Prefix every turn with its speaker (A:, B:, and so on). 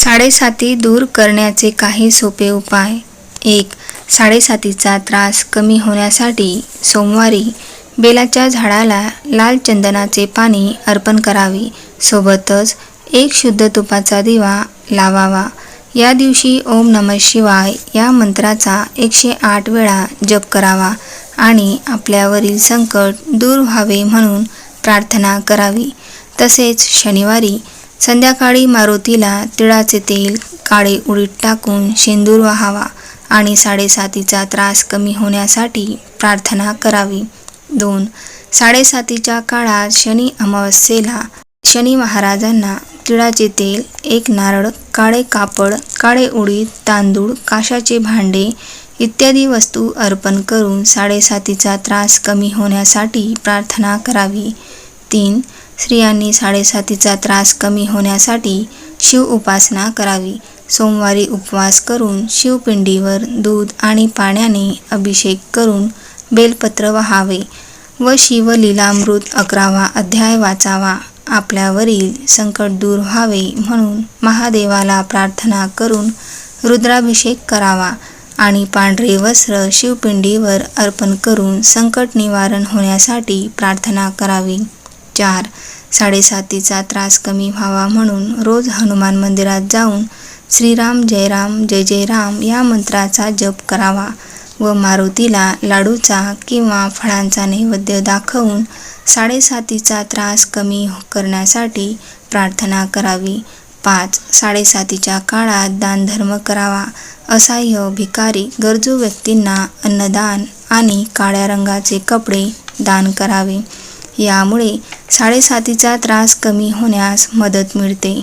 A: साडेसाती दूर करण्याचे काही सोपे उपाय. एक साडेसातीचा त्रास कमी होण्यासाठी सोमवारी बेलाच्या झाडाला लाल चंदनाचे पाणी अर्पण करावे. सोबतच एक शुद्ध तुपाचा दिवा लावावा. या दिवशी ओम नम शिवाय या मंत्राचा एकशे आठ वेळा जप करावा आणि आपल्यावरील संकट दूर व्हावे म्हणून प्रार्थना करावी. तसेच शनिवारी संध्याकाळी मारुतीला तिळाचे तेल काळे उडीत टाकून शेंदूर वाहावा आणि साडेसातीचा त्रास कमी होण्यासाठी प्रार्थना करावी. दोन साडेसातीच्या काळात शनी अमावस्येला शनी महाराजांना तिळाचे तेल एक नारळ काळे कापड काळे उडीद तांदूळ काशाचे भांडे इत्यादी वस्तू अर्पण करून साडेसातीचा त्रास कमी होण्यासाठी प्रार्थना करावी. तीन स्त्रियांनी साडेसातीचा त्रास कमी होण्यासाठी शिव उपासना करावी. सोमवारी उपवास करून शिवपिंडीवर दूध आणि पाण्याने अभिषेक करून बेलपत्र वहावे व शिवलीलामृत अकरावा अध्याय वाचावा. आपल्यावरील संकट दूर व्हावे म्हणून महादेवाला प्रार्थना करून रुद्राभिषेक करावा आणि पांढरे वस्त्र शिवपिंडीवर अर्पण करून संकट निवारण होण्यासाठी प्रार्थना करावी. चार. साडेसातीचा त्रास कमी व्हावा म्हणून रोज हनुमान मंदिरात जाऊन श्रीराम जय राम जय जय राम या मंत्राचा जप करावा व मारुतीला लाडूचा किंवा फळांचा नैवेद्य दाखवून साडेसातीचा त्रास कमी करण्यासाठी प्रार्थना करावी. पाच. साडेसातीच्या काळात दानधर्म करावा. असहाय्य भिकारी गरजू व्यक्तींना अन्नदान आणि काळ्या रंगाचे कपडे दान करावे. यामुळे साडेसातीचा त्रास कमी होण्यास मदत मिळते.